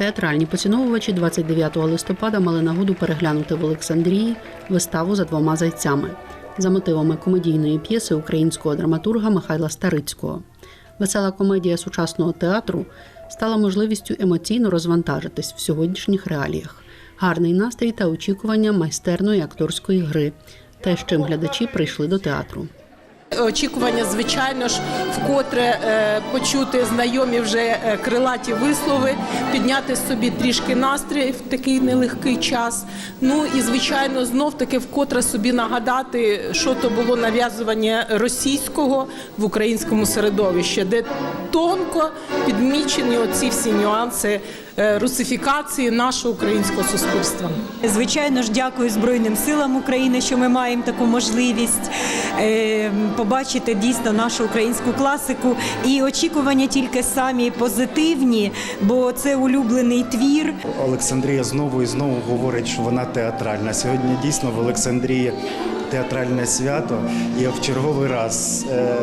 Театральні поціновувачі 29 листопада мали нагоду переглянути в Олександрії виставу за двома зайцями за мотивами комедійної п'єси українського драматурга Михайла Старицького. Весела комедія сучасного театру стала можливістю емоційно розвантажитись в сьогоднішніх реаліях. Гарний настрій та очікування майстерної акторської гри те, з чим глядачі прийшли до театру. Очікування, звичайно ж, вкотре е, почути знайомі вже е, крилаті вислови, підняти собі трішки настрій в такий нелегкий час. Ну і звичайно, знов таки вкотре собі нагадати, що то було нав'язування російського в українському середовищі, де тонко підмічені оці всі нюанси е, русифікації нашого українського суспільства. Звичайно ж, дякую Збройним силам України, що ми маємо таку можливість побачити дійсно нашу українську класику. І очікування тільки самі позитивні, бо це улюблений твір. Олександрія знову і знову говорить, що вона театральна. Сьогодні дійсно в Олександрії театральне свято. І в черговий раз е,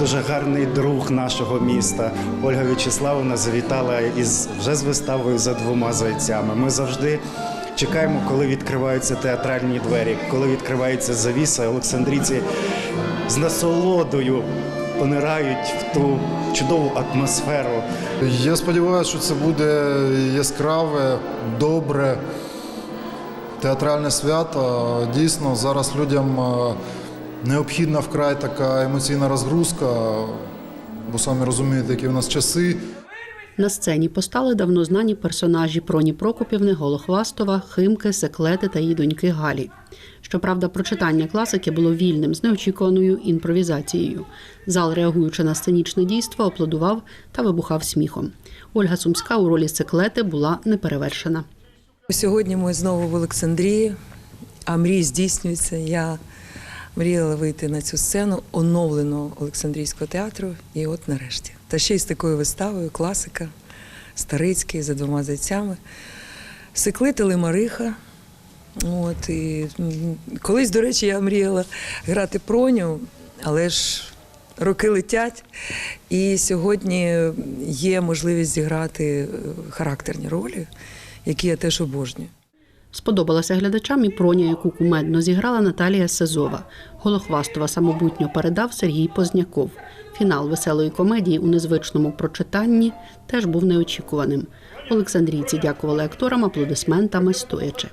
дуже гарний друг нашого міста Ольга В'ячеславовна завітала із вже з виставою за двома зайцями. Ми завжди. Чекаємо, коли відкриваються театральні двері, коли відкривається завіса. Олександрійці з насолодою понирають в ту чудову атмосферу. Я сподіваюся, що це буде яскраве, добре, театральне свято. Дійсно, зараз людям е, необхідна вкрай така емоційна розгрузка, бо самі розумієте, які у нас часи. На сцені постали давно знані персонажі Проні Прокопівни, Голохвастова, Химки, Секлети та її доньки Галі. Щоправда, прочитання класики було вільним з неочікуваною імпровізацією. Зал, реагуючи на сценічне дійство, аплодував та вибухав сміхом. Ольга Сумська у ролі Секлети була неперевершена. Сьогодні ми знову в Олександрії, а мрії здійснюються. Я мріяла вийти на цю сцену оновленого Олександрійського театру, і от нарешті. Та ще й з такою виставою класика, Старицький за двома зайцями. Секлити Лимариха. От, і, колись, до речі, я мріяла грати проню, але ж роки летять. І сьогодні є можливість зіграти е, характерні ролі, які я теж обожнюю. Сподобалася глядачам і проня, яку кумедно зіграла Наталія Сезова. Голохвастова самобутньо передав Сергій Позняков. Фінал веселої комедії у незвичному прочитанні теж був неочікуваним. Олександрійці дякували акторам аплодисментами стоячи.